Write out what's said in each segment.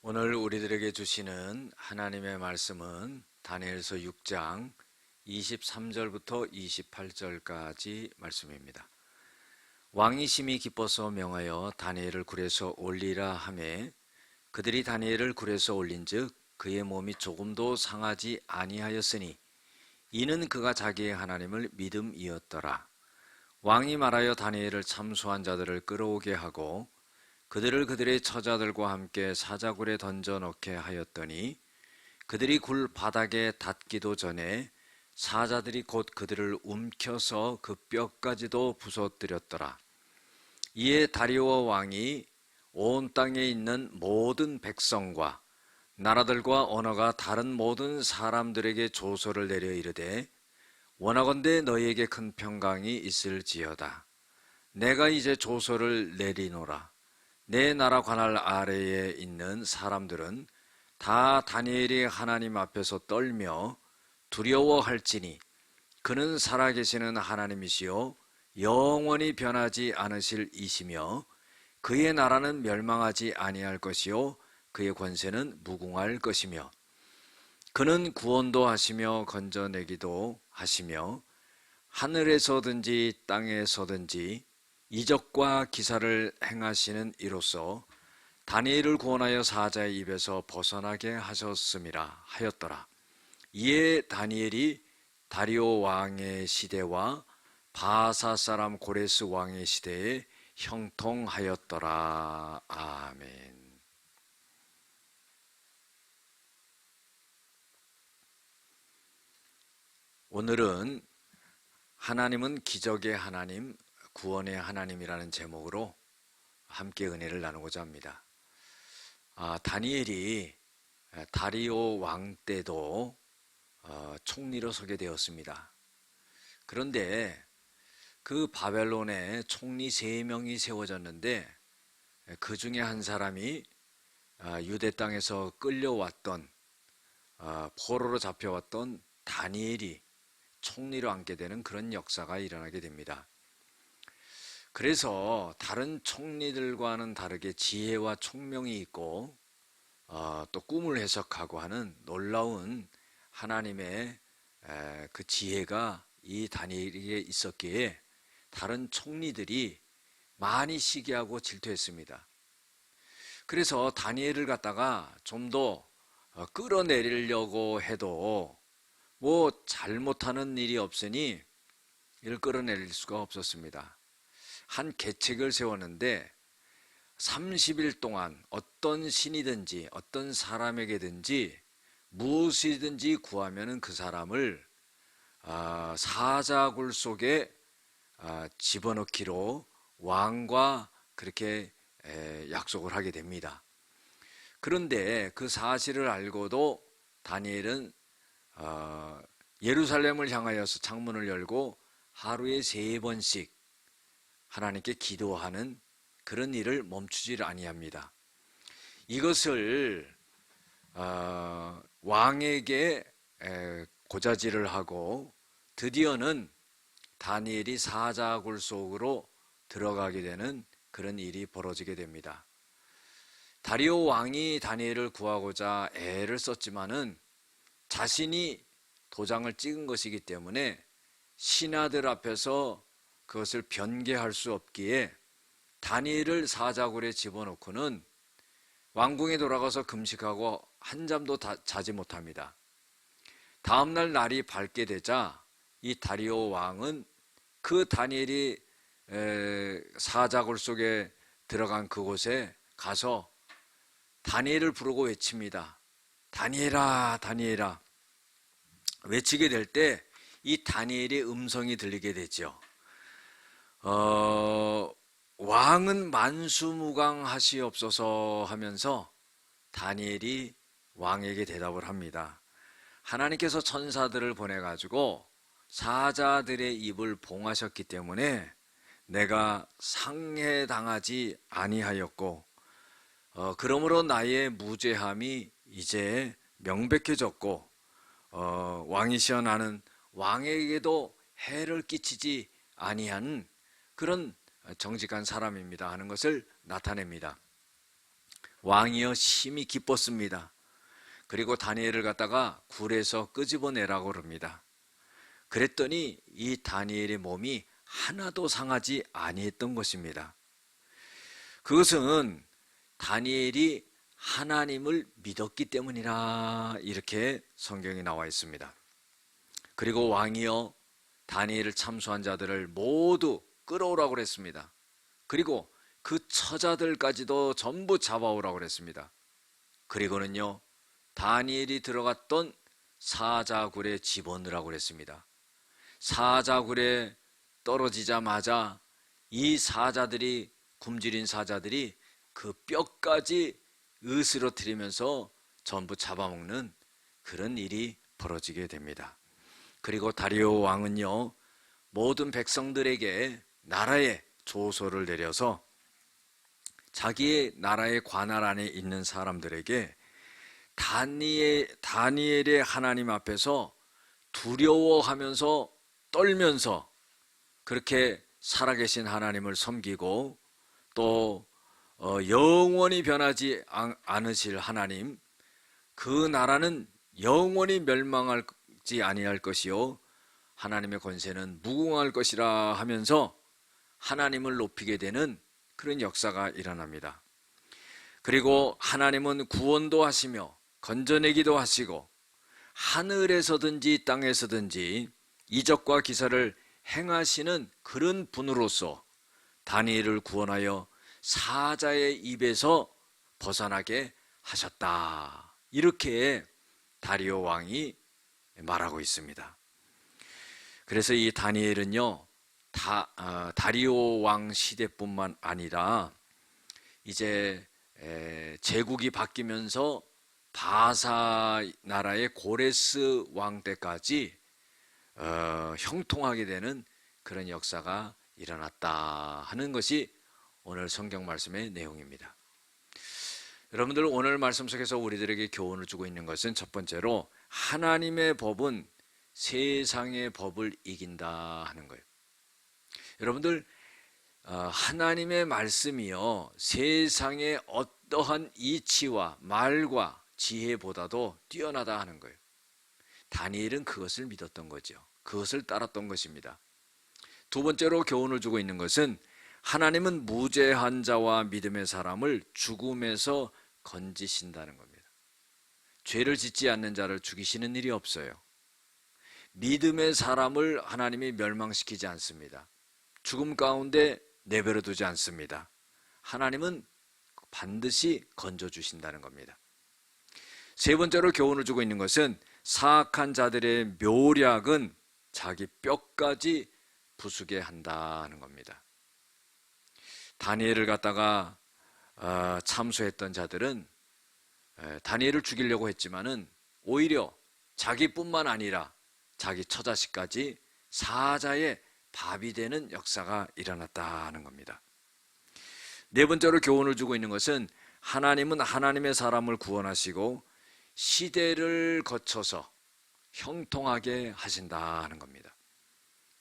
오늘 우리들에게 주시는 하나님의 말씀은 다니엘서 6장 23절부터 28절까지 말씀입니다. 왕이 심히 기뻐서 명하여 다니엘을 굴에서 올리라 하매 그들이 다니엘을 굴에서 올린즉 그의 몸이 조금도 상하지 아니하였으니 이는 그가 자기의 하나님을 믿음이었더라. 왕이 말하여 다니엘을 참소한 자들을 끌어오게 하고 그들을 그들의 처자들과 함께 사자굴에 던져 넣게 하였더니 그들이 굴 바닥에 닿기도 전에 사자들이 곧 그들을 움켜서 그 뼈까지도 부서뜨렸더라. 이에 다리오 왕이 온 땅에 있는 모든 백성과 나라들과 언어가 다른 모든 사람들에게 조서를 내려 이르되 원하건대 너희에게 큰 평강이 있을지어다. 내가 이제 조서를 내리노라. 내 나라 관할 아래에 있는 사람들은 다 다니엘이 하나님 앞에서 떨며 두려워할지니 그는 살아계시는 하나님이시요 영원히 변하지 않으실 이시며 그의 나라는 멸망하지 아니할 것이요 그의 권세는 무궁할 것이며 그는 구원도 하시며 건져내기도 하시며 하늘에서든지 땅에서든지 이적과 기사를 행하시는 이로써 다니엘을 구원하여 사자의 입에서 벗어나게 하셨음이라 하였더라. 이에 다니엘이 다리오 왕의 시대와 바사 사람 고레스 왕의 시대에 형통하였더라. 아멘. 오늘은 하나님은 기적의 하나님, 구원의 하나님이라는 제목으로 함께 은혜를 나누고자 합니다. 아, 다니엘이 다리오 왕 때도 어, 총리로 서게 되었습니다. 그런데 그 바벨론에 총리 세 명이 세워졌는데 그 중에 한 사람이 아, 유대 땅에서 끌려왔던 아, 포로로 잡혀왔던 다니엘이 총리로 앉게 되는 그런 역사가 일어나게 됩니다. 그래서 다른 총리들과는 다르게 지혜와 총명이 있고 어, 또 꿈을 해석하고 하는 놀라운 하나님의 에, 그 지혜가 이 다니엘에게 있었기에 다른 총리들이 많이 시기하고 질투했습니다. 그래서 다니엘을 갖다가 좀더 어, 끌어내리려고 해도 뭐 잘못하는 일이 없으니 이를 끌어내릴 수가 없었습니다. 한 계책을 세웠는데 30일 동안 어떤 신이든지 어떤 사람에게든지 무엇이든지 구하면은 그 사람을 아, 사자굴 속에 아, 집어넣기로 왕과 그렇게 약속을 하게 됩니다. 그런데 그 사실을 알고도 다니엘은 어, 예루살렘을 향하여서 창문을 열고 하루에 세 번씩 하나님께 기도하는 그런 일을 멈추질 아니합니다. 이것을 어, 왕에게 고자질을 하고 드디어는 다니엘이 사자굴 속으로 들어가게 되는 그런 일이 벌어지게 됩니다. 다리오 왕이 다니엘을 구하고자 애를 썼지만은 자신이 도장을 찍은 것이기 때문에 신하들 앞에서 그것을 변개할 수 없기에 다니엘을 사자굴에 집어넣고는 왕궁에 돌아가서 금식하고 한 잠도 자지 못합니다. 다음날 날이 밝게 되자 이 다리오 왕은 그 다니엘이 사자굴 속에 들어간 그곳에 가서 다니엘을 부르고 외칩니다. 다니엘아, 다니엘아. 외치게 될 때 이 다니엘의 음성이 들리게 되죠. 어, 왕은 만수무강하시옵소서 하면서 다니엘이 왕에게 대답을 합니다. 하나님께서 천사들을 보내 가지고 사자들의 입을 봉하셨기 때문에 내가 상해당하지 아니하였고, 어, 그러므로 나의 무죄함이 이제 명백해졌고 어, 왕이시여 나는 왕에게도 해를 끼치지 아니한 그런 정직한 사람입니다 하는 것을 나타냅니다. 왕이여 심히 기뻤습니다. 그리고 다니엘을 갖다가 굴에서 끄집어내라고 그럽니다. 그랬더니 이 다니엘의 몸이 하나도 상하지 아니했던 것입니다. 그것은 다니엘이 하나님을 믿었기 때문이라 이렇게 성경에 나와 있습니다. 그리고 왕이여 다니엘을 참수한 자들을 모두 끌어오라고 그랬습니다. 그리고 그 처자들까지도 전부 잡아오라고 그랬습니다. 그리고는요, 다니엘이 들어갔던 사자굴에 집어넣으라고 그랬습니다. 사자굴에 떨어지자마자 이 사자들이 굶주린 사자들이 그 뼈까지 으스러뜨리면서 전부 잡아먹는 그런 일이 벌어지게 됩니다. 그리고 다리오 왕은요 모든 백성들에게 나라에 조소를 내려서 자기의 나라의 관할 안에 있는 사람들에게 다니엘, 다니엘의 하나님 앞에서 두려워하면서 떨면서 그렇게 살아계신 하나님을 섬기고 또 어, 영원히 변하지 않으실 하나님 그 나라는 영원히 멸망하지 아니할 것이요 하나님의 권세는 무궁할 것이라 하면서 하나님을 높이게 되는 그런 역사가 일어납니다. 그리고 하나님은 구원도 하시며 건져내기도 하시고 하늘에서든지 땅에서든지 이적과 기사를 행하시는 그런 분으로서 다니엘을 구원하여 사자의 입에서 벗어나게 하셨다. 이렇게 다리오 왕이 말하고 있습니다. 그래서 이 다니엘은요, 다, 어, 다리오 왕 시대뿐만 아니라 이제 에, 제국이 바뀌면서 바사 나라의 고레스 왕 때까지 어, 형통하게 되는 그런 역사가 일어났다 하는 것이 오늘 성경 말씀의 내용입니다. 여러분들 오늘 말씀 속에서 우리들에게 교훈을 주고 있는 것은 첫 번째로 하나님의 법은 세상의 법을 이긴다 하는 거예요. 여러분들 어, 하나님의 말씀이요 세상의 어떠한 이치와 말과 지혜보다도 뛰어나다 하는 거예요. 다니엘은 그것을 믿었던 거죠. 그것을 따랐던 것입니다. 두 번째로 교훈을 주고 있는 것은 하나님은 무죄한 자와 믿음의 사람을 죽음에서 건지신다는 겁니다. 죄를 짓지 않는 자를 죽이시는 일이 없어요. 믿음의 사람을 하나님이 멸망시키지 않습니다. 죽음 가운데 내버려 두지 않습니다. 하나님은 반드시 건져주신다는 겁니다. 세 번째로 교훈을 주고 있는 것은 사악한 자들의 묘략은 자기 뼈까지 부수게 한다는 겁니다. 다니엘을 갖다가 어, 참수했던 자들은 다니엘을 죽이려고 했지만은 오히려 자기뿐만 아니라 자기 처자식까지 사자의 밥이 되는 역사가 일어났다는 겁니다. 네 번째로 교훈을 주고 있는 것은 하나님은 하나님의 사람을 구원하시고 시대를 거쳐서 형통하게 하신다는 겁니다.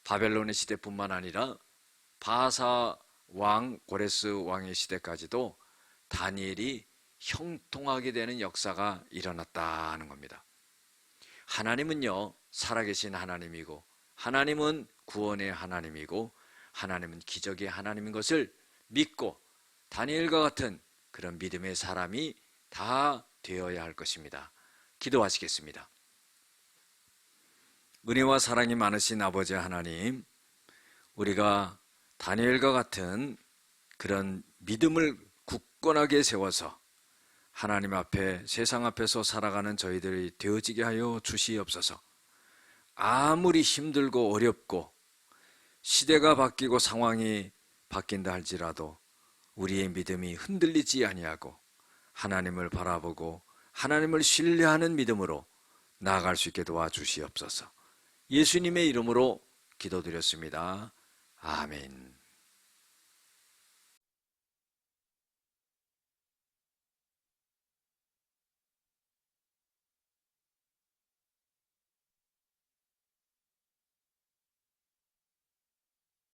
바벨론의 시대뿐만 아니라 바사 왕 고레스 왕의 시대까지도 다니엘이 형통하게 되는 역사가 일어났다는 겁니다. 하나님은요 살아계신 하나님이고 하나님은 구원의 하나님이고 하나님은 기적의 하나님인 것을 믿고 다니엘과 같은 그런 믿음의 사람이 다 되어야 할 것입니다. 기도하시겠습니다. 은혜와 사랑이 많으신 아버지 하나님, 우리가 다니엘과 같은 그런 믿음을 굳건하게 세워서 하나님 앞에 세상 앞에서 살아가는 저희들이 되어지게 하여 주시옵소서. 아무리 힘들고 어렵고 시대가 바뀌고 상황이 바뀐다 할지라도 우리의 믿음이 흔들리지 아니하고 하나님을 바라보고 하나님을 신뢰하는 믿음으로 나아갈 수 있게 도와주시옵소서. 예수님의 이름으로 기도드렸습니다. 아멘.